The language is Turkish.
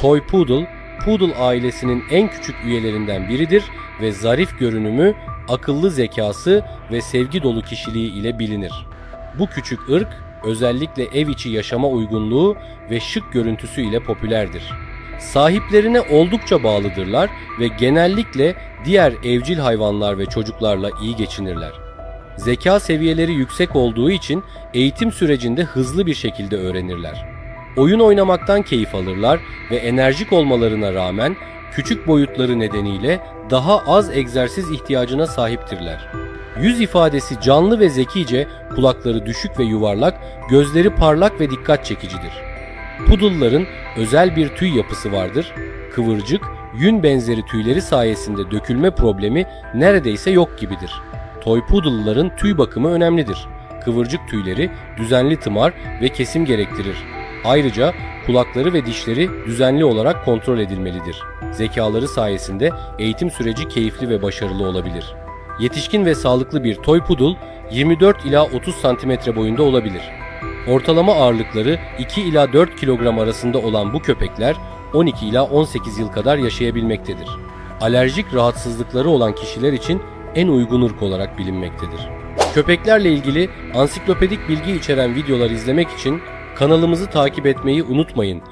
Toy Poodle, Poodle ailesinin en küçük üyelerinden biridir ve zarif görünümü, akıllı zekası ve sevgi dolu kişiliği ile bilinir. Bu küçük ırk özellikle ev içi yaşama uygunluğu ve şık görüntüsü ile popülerdir. Sahiplerine oldukça bağlıdırlar ve genellikle diğer evcil hayvanlar ve çocuklarla iyi geçinirler. Zeka seviyeleri yüksek olduğu için eğitim sürecinde hızlı bir şekilde öğrenirler. Oyun oynamaktan keyif alırlar ve enerjik olmalarına rağmen küçük boyutları nedeniyle daha az egzersiz ihtiyacına sahiptirler. Yüz ifadesi canlı ve zekice, kulakları düşük ve yuvarlak, gözleri parlak ve dikkat çekicidir. Poodle'ların özel bir tüy yapısı vardır. Kıvırcık, yün benzeri tüyleri sayesinde dökülme problemi neredeyse yok gibidir. Toy Poodle'ların tüy bakımı önemlidir. Kıvırcık tüyleri düzenli tımar ve kesim gerektirir. Ayrıca kulakları ve dişleri düzenli olarak kontrol edilmelidir. Zekaları sayesinde eğitim süreci keyifli ve başarılı olabilir. Yetişkin ve sağlıklı bir toy poodle 24 ila 30 santimetre boyunda olabilir. Ortalama ağırlıkları 2 ila 4 kilogram arasında olan bu köpekler 12 ila 18 yıl kadar yaşayabilmektedir. Alerjik rahatsızlıkları olan kişiler için en uygun ırk olarak bilinmektedir. Köpeklerle ilgili ansiklopedik bilgi içeren videolar izlemek için kanalımızı takip etmeyi unutmayın.